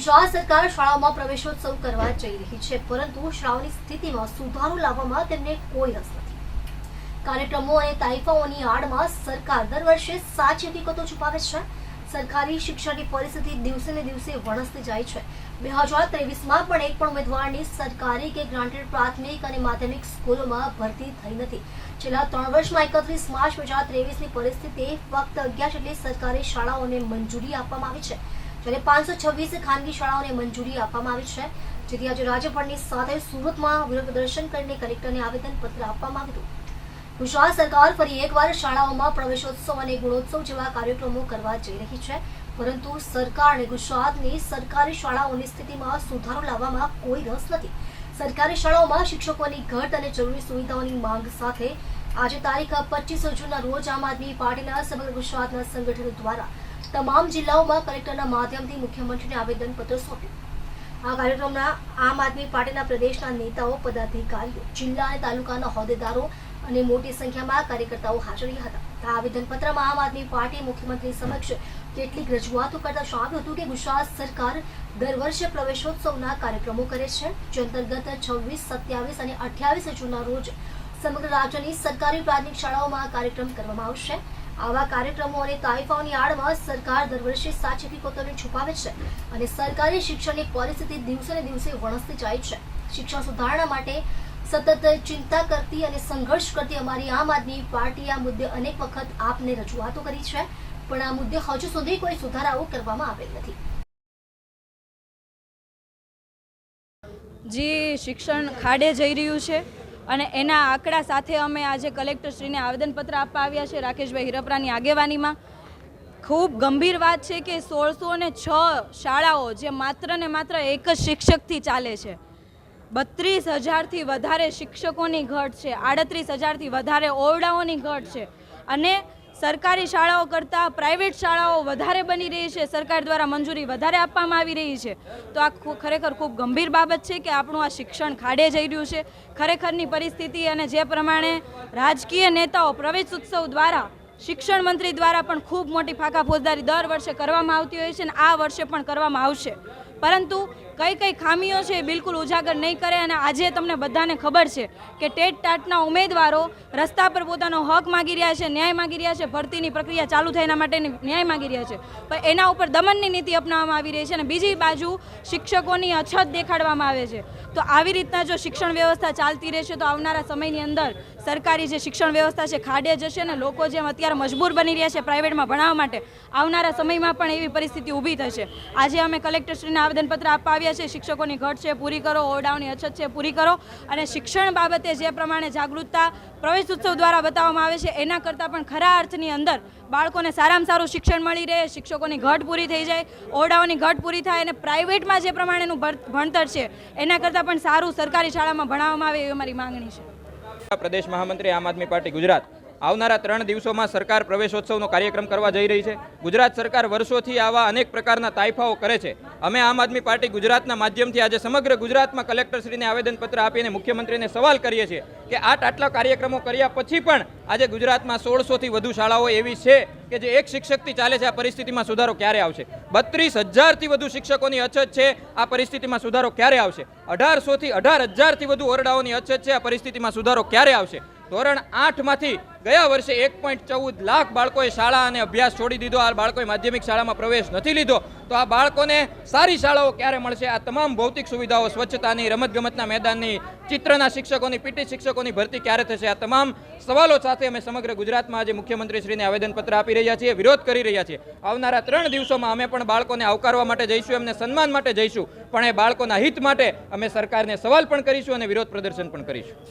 ગુજરાત સરકાર શાળાઓમાં પ્રવેશોત્સવ કરવા જઈ રહી છે, પરંતુ શાળાઓની સ્થિતિમાં સુધારો લાવવામાં તેમને કોઈ રસ નથી. કાર્યક્રમો અને તાઇફાઓની આડમાં સરકાર દર વર્ષે સાચી હકીકતો છુપાવે છે. સરકારી શિક્ષણની પરિસ્થિતિ દિવસે ને દિવસે વણસતી જાય છે. બે હજાર ત્રેવીસમાં પણ એક પણ ઉમેદવારની સરકારી કે ગ્રાન્ટેડ પ્રાથમિક અને માધ્યમિક સ્કૂલોમાં ભરતી થઈ નથી. છેલ્લા ત્રણ વર્ષમાં એકત્રીસ માર્ચ બે હજાર ત્રેવીસની પરિસ્થિતિ ફક્ત અગિયાર જેટલી સરકારી શાળાઓને મંજૂરી આપવામાં આવી છે. જ્યારે પાંચસો છવ્વીસ ખાનગી શાળાઓને મંજૂરી આપવામાં આવી છે. જેથી આજે રાજ્યપાલની સાથે સુરતમાં વિરોધ પ્રદર્શન કરીને કલેક્ટરને આવેદનપત્ર આપવામાં આવ્યું ગુજરાત સરકાર ફરી એકવાર શાળાઓમાં પ્રવેશોત્સવ અને ગુણોત્સવ જેવા કાર્યક્રમો કરવા જઈ રહી છે. પરંતુ સરકારને ગુજરાતની સરકારી શાળાઓની સ્થિતિમાં સુધારો લાવવામાં કોઈ રસ નથી. સરકારી શાળાઓમાં શિક્ષકોની ઘટ અને જરૂરી સુવિધાઓની માંગ સાથે આજે તારીખ પચીસ જૂનના રોજ આમ આદમી પાર્ટીના સમગ્ર ગુજરાતના સંગઠનો દ્વારા તમામ જિલ્લાઓમાં કલેક્ટરના માધ્યમથી મુખ્યમંત્રીને આવેદનપત્ર સોંપ્યું. આ કાર્યક્રમના આમ આદમી પાર્ટીના પ્રદેશના નેતાઓ, પદાધિકારીઓ, જિલ્લા અને તાલુકાના હોદ્દેદારો અને મોટી સંખ્યામાં કાર્યકર્તાઓ હાજર હતા. આ આવેદનપત્રમાં આમ આદમી પાર્ટી મુખ્યમંત્રી સમક્ષ કેટલીક રજૂઆતો કરતા જણાવ્યું હતું કે ગુજરાત સરકાર દર વર્ષે પ્રવેશોત્સવના કાર્યક્રમો કરે છે, જે અંતર્ગત છવ્વીસ, સત્યાવીસ અને અઠ્યાવીસ જૂનના રોજ સમગ્ર રાજ્યની સરકારી પ્રાથમિક શાળાઓમાં કાર્યક્રમ કરવામાં આવશે. આવા કાર્યક્રમો અને તારીફાઓની આડમાં સરકાર દર વર્ષે સાચી હકીકતોને છુપાવે છે અને સરકારી શિક્ષણની પરિસ્થિતિ દિવસે ને દિવસે વણસતી જાય છે. શિક્ષણ સુધારણા માટે સતત ચિંતા કરતી અને સંઘર્ષ કરતી અમારી આમ આદમી પાર્ટી આ મુદ્દે અનેક વખત આપને રજૂઆતો કરી છે, પણ આ મુદ્દે હજુ સુધી કોઈ સુધારાઓ કરવામાં આવેલ નથી. જે, શિક્ષણ ખાડે જઈ રહ્યું છે. અને એના આંકડા સાથે અમે આજે કલેક્ટરશ્રીને આવેદનપત્ર આપવા આવ્યા છે રાકેશભાઈ હિરપરાની આગેવાનીમાં. ખૂબ ગંભીર વાત છે કે સોળસો ને છ શાળાઓ જે માત્ર ને માત્ર એક જ શિક્ષકથી ચાલે છે. બત્રીસ હજારથી વધારે શિક્ષકોની ઘટ છે, આડત્રીસ હજારથી વધારે ઓરડાઓની ઘટ છે. અને સરકારી શાળાઓ કરતાં પ્રાઇવેટ શાળાઓ વધારે બની રહી છે. સરકાર દ્વારા મંજૂરી વધારે આપવામાં આવી રહી છે. તો આ ખરેખર ખૂબ ગંભીર બાબત છે કે આપણું આ શિક્ષણ ખાડે જઈ રહ્યું છે. ખરેખરની પરિસ્થિતિ અને જે પ્રમાણે રાજકીય નેતાઓ પ્રવેશ ઉત્સવ દ્વારા, શિક્ષણ મંત્રી દ્વારા પણ ખૂબ મોટી ફાંકા ફોજદારી દર વર્ષે કરવામાં આવતી હોય છે અને આ વર્ષે પણ કરવામાં આવશે. પરંતુ કઈ કઈ ખામીઓ છે એ બિલકુલ ઉજાગર નહીં કરે અને આજે તમને બધાને ખબર છે કે ટેટ ટાટના ઉમેદવારો રસ્તા પર પોતાનો હક માગી રહ્યા છે, ન્યાય માગી રહ્યા છે, ભરતીની પ્રક્રિયા ચાલુ થાય એના માટેની ન્યાય માગી રહ્યા છે. પણ એના ઉપર દમનની નીતિ અપનાવવામાં આવી રહી છે અને બીજી બાજુ શિક્ષકોની અછત દેખાડવામાં આવે છે. તો આવી રીતના જો શિક્ષણ વ્યવસ્થા ચાલતી રહેશે તો આવનારા સમયની અંદર સરકારી જે શિક્ષણ વ્યવસ્થા છે ખાડે જશે ને લોકો જેમ અત્યારે મજબૂર બની રહ્યા છે પ્રાઇવેટમાં ભણાવવા માટે, આવનારા સમયમાં પણ એવી પરિસ્થિતિ ઊભી થશે. આજે અમે કલેક્ટરશ્રીને આવેદનપત્ર આપવા આવ્યા છે શિક્ષકોની ઘટ છે, પૂરી કરો, ઓરડાઓની અછત છે, પૂરી કરો. અને શિક્ષણ બાબતે જે પ્રમાણે જાગૃતતા પ્રવેશ ઉત્સવ દ્વારા બતાવવામાં આવે છે, એના કરતાં પણ ખરા અર્થની અંદર બાળકોને સારામાં સારું શિક્ષણ મળી રહે, શિક્ષકોની ઘટ પૂરી થઈ જાય, ઓરડાઓની ઘટ પૂરી થાય અને પ્રાઇવેટમાં જે પ્રમાણેનું ભણતર છે, એના કરતાં પણ સારું સરકારી શાળામાં ભણાવવામાં આવે એવી અમારી માંગણી છે. પ્રદેશ મહામંત્રી આમ આદમી પાર્ટી ગુજરાત. આવનારા ત્રણ દિવસોમાં સરકાર પ્રવેશોત્સવનો કાર્યક્રમ કરવા જઈ રહી છે. ગુજરાત સરકાર વર્ષોથી આવા અનેક પ્રકારના તાઇફાઓ કરે છે. અમે આમ આદમી પાર્ટી ગુજરાતના માધ્યમથી આજે સમગ્ર ગુજરાતમાં કલેક્ટરશ્રીને આવેદનપત્ર આપીને મુખ્યમંત્રીને સવાલ કરીએ છીએ કે આટ આટલા કાર્યક્રમો કર્યા પછી પણ આજે ગુજરાતમાં સોળસોથી વધુ શાળાઓ એવી છે કે જે એક શિક્ષકથી ચાલે છે, આ પરિસ્થિતિમાં સુધારો ક્યારે આવશે? બત્રીસ હજારથી વધુ શિક્ષકોની અછત છે, આ પરિસ્થિતિમાં સુધારો ક્યારે આવશે? અઢારસોથી અઢાર હજારથી વધુ ઓરડાઓની અછત છે, આ પરિસ્થિતિમાં સુધારો ક્યારે આવશે? ધોરણ આઠમાંથી ગયા વર્ષે એક પોઈન્ટ ચૌદ લાખ બાળકોએ શાળા અને અભ્યાસ છોડી દીધો. આ બાળકોએ માધ્યમિક શાળામાં પ્રવેશ નથી લીધો. તો આ બાળકોને સારી શાળાઓ ક્યારે મળશે? આ તમામ ભૌતિક સુવિધાઓ, સ્વચ્છતાની, રમતગમતના મેદાનની, ચિત્રના શિક્ષકોની, પીટી શિક્ષકોની ભરતી ક્યારે થશે? આ તમામ સવાલો સાથે અમે સમગ્ર ગુજરાતમાં આજે મુખ્યમંત્રીશ્રીને આવેદનપત્ર આપી રહ્યા છીએ, વિરોધ કરી રહ્યા છીએ. આવનારા ત્રણ દિવસોમાં અમે પણ બાળકોને આવકારવા માટે જઈશું, એમને સન્માન માટે જઈશું. પણ એ બાળકોના હિત માટે અમે સરકારને સવાલ પણ કરીશું અને વિરોધ પ્રદર્શન પણ કરીશું.